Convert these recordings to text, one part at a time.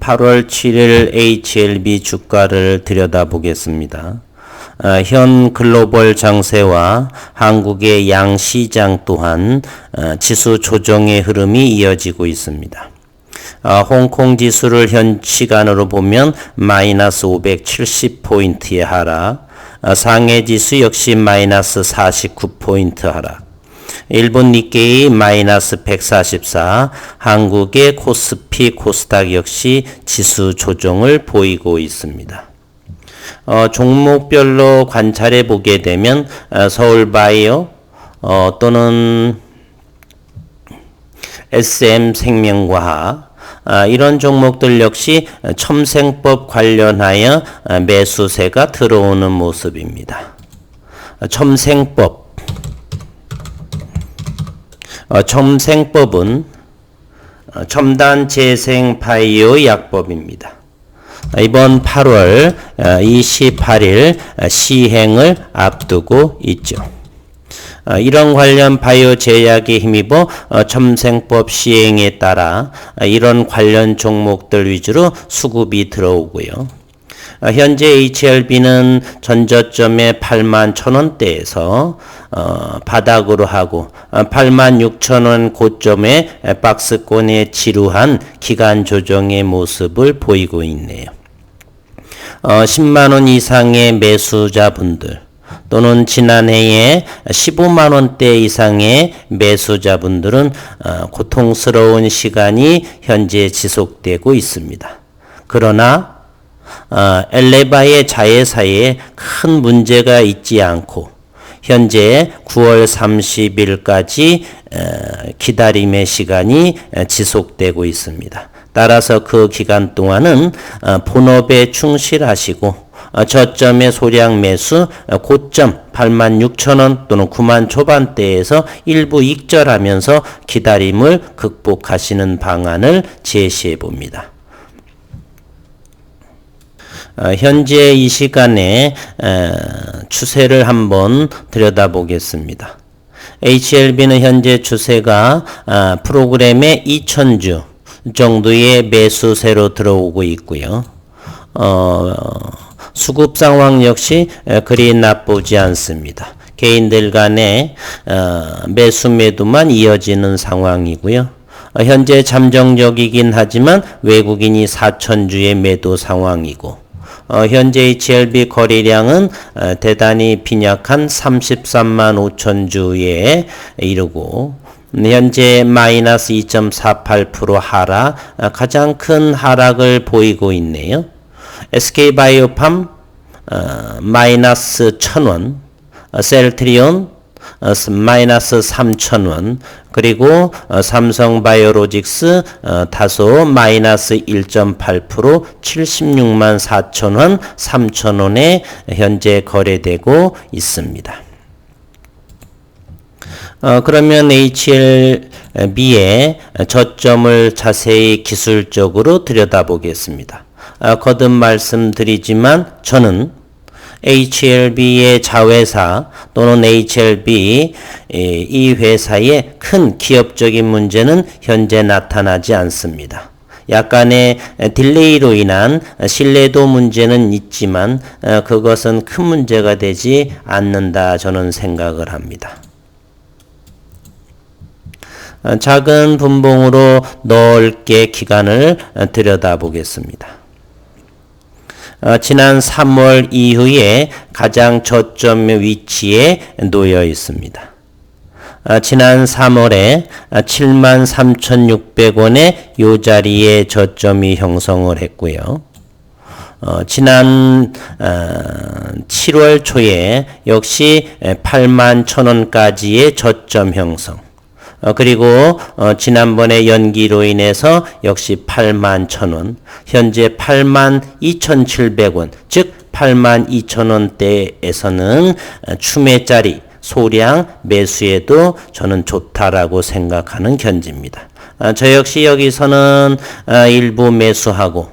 (8월 7일) HLB 주가를 들여다보겠습니다. 어, 현 글로벌 장세와 한국의 양시장 또한 어, 지수 조정의 흐름이 이어지고 있습니다. 어, 홍콩 지수를 현 시간으로 보면 마이너스 570포인트의 하락, 어, 상해 지수 역시 마이너스 49포인트 하락, 일본 니케이 마이너스 144, 한국의 코스피 코스닥 역시 지수 조정을 보이고 있습니다. 어, 종목별로 관찰해 보게 되면 어, 서울바이오 어, 또는 SM 생명과학 아, 이런 종목들 역시 첨생법 관련하여 아, 매수세가 들어오는 모습입니다. 아, 첨생법 어, 첨생법은 어, 첨단 재생 바이오 약법입니다. 이번 8월 28일 시행을 앞두고 있죠. 어, 이런 관련 바이오 제약에 힘입어 어, 첨생법 시행에 따라 어, 이런 관련 종목들 위주로 수급이 들어오고요. 현재 HLB는 전저점에 8만 1천원대에서 어, 바닥으로 하고 8만 6천원 고점에 박스권에 지루한 기간 조정의 모습을 보이고 있네요. 어, 10만원 이상의 매수자분들 또는 지난해에 15만 원대 이상의 매수자분들은 어, 고통스러운 시간이 현재 지속되고 있습니다. 그러나 어, 엘레바의 자회사에 큰 문제가 있지 않고 현재 9월 30일까지 기다림의 시간이 지속되고 있습니다. 따라서 그 기간 동안은 어, 본업에 충실하시고 어, 저점의 소량 매수 어, 고점 8만 6천 원 또는 9만 초반대에서 일부 익절하면서 기다림을 극복하시는 방안을 제시해 봅니다. 현재 이 시간에 추세를 한번 들여다보겠습니다. HLB는 현재 추세가 프로그램의 2000주 정도의 매수세로 들어오고 있고요. 어, 수급 상황 역시 그리 나쁘지 않습니다. 개인들 간의 어, 매수 매도만 이어지는 상황이고요. 어, 현재 잠정적이긴 하지만 외국인이 4천주의 매도 상황이고 어, 현재 HLB 거래량은 어, 대단히 빈약한 33만 5천 주에 이르고 현재 마이너스 2.48% 하락, 아, 가장 큰 하락을 보이고 있네요. SK바이오팜 어, 마이너스 1000원, 어, 셀트리온 어, 마이너스 3,000원 그리고 어, 삼성바이오로직스 어, 다소 마이너스 1.8% 76만 4천원 3천원에 현재 거래되고 있습니다. 어, 그러면 HLB의 저점을 자세히 기술적으로 들여다보겠습니다. 어, 거듭 말씀드리지만 저는 HLB의 자회사 또는 HLB 이 회사의 큰 기업적인 문제는 현재 나타나지 않습니다. 약간의 딜레이로 인한 신뢰도 문제는 있지만 어, 그것은 큰 문제가 되지 않는다 저는 생각을 합니다. 어, 작은 분봉으로 넓게 기간을 어, 들여다보겠습니다. 어, 지난 3월 이후에 가장 저점 위치에 놓여 있습니다. 지난 3월에 73,600원의 요 자리에 저점이 형성을 했고요. 어, 지난 어, 7월 초에 역시 8만 1,000원까지의 저점 형성. 어, 그리고 어, 지난번에 연기로 인해서 역시 8만 1천원, 현재 8만 2,700원, 즉 8만 2천원대에서는 어, 추매짜리 소량 매수에도 저는 좋다라고 생각하는 견지입니다. 어, 저 역시 여기서는 어, 일부 매수하고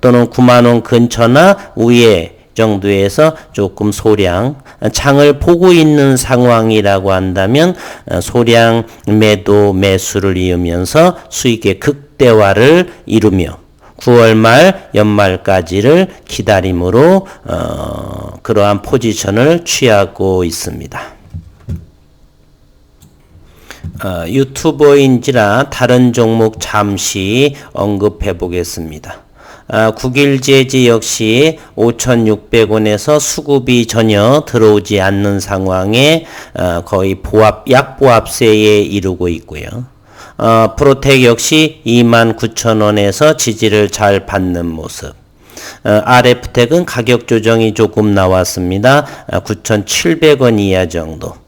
또는 9만원 근처나 위에 정도에서 조금 소량 장을 보고 있는 상황이라고 한다면 어, 소량 매도 매수를 이으면서 수익의 극대화를 이루며 9월 말 연말까지를 기다림으로 어, 그러한 포지션을 취하고 있습니다. 어, 유튜버인지라 다른 종목 잠시 언급해 보겠습니다. 아, 국일제지 역시 5,600원에서 수급이 전혀 들어오지 않는 상황에 어, 거의 보합 약보합세에 이르고 있고요. 어, 프로텍 역시 29,000원에서 지지를 잘 받는 모습. 어, RF텍은 가격 조정이 조금 나왔습니다. 어, 9,700원 이하 정도.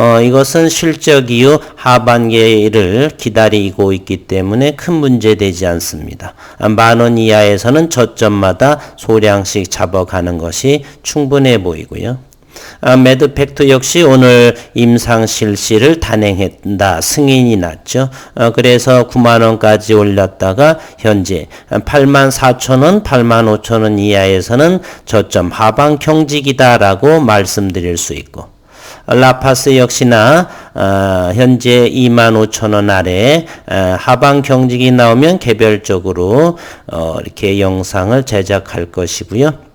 어, 이것은 실적 이후 하반기를 기다리고 있기 때문에 큰 문제 되지 않습니다. 만 원 이하에서는 저점마다 소량씩 잡아가는 것이 충분해 보이고요. 아, 매드팩트 역시 오늘 임상 실시를 단행했다. 승인이 났죠. 어, 그래서 9만 원까지 올렸다가 현재 8만 4천 원, 8만 5천 원 이하에서는 저점 하방 경직이다라고 말씀드릴 수 있고 라파스 역시나 어, 현재 25,000원 아래 어, 하방 경직이 나오면 개별적으로 어, 이렇게 영상을 제작할 것이고요.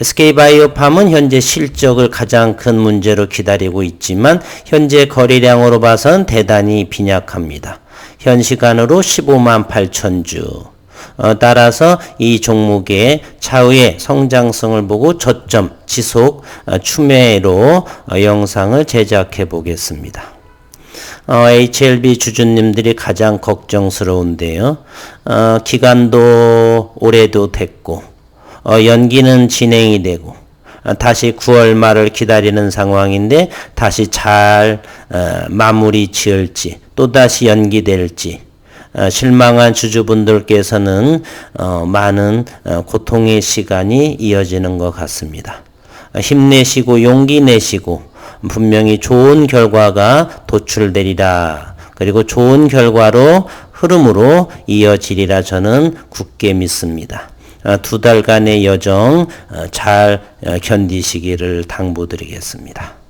SK바이오팜은 현재 실적을 가장 큰 문제로 기다리고 있지만 현재 거래량으로 봐선 대단히 빈약합니다. 현 시간으로 15만 8천 주. 어, 따라서 이 종목의 차후의 성장성을 보고 저점 지속 어, 추매로 어, 영상을 제작해 보겠습니다. 어, HLB 주주님들이 가장 걱정스러운데요. 어, 기간도 올해도 됐고 어, 연기는 진행이 되고 어, 다시 9월 말을 기다리는 상황인데 다시 잘 어, 마무리 지을지 또다시 연기될지 어, 실망한 주주분들께서는 어, 많은 어, 고통의 시간이 이어지는 것 같습니다. 어, 힘내시고 용기 내시고 분명히 좋은 결과가 도출되리라. 그리고 좋은 결과로 흐름으로 이어지리라 저는 굳게 믿습니다. 어, 두 달간의 여정 어, 잘 어, 견디시기를 당부드리겠습니다.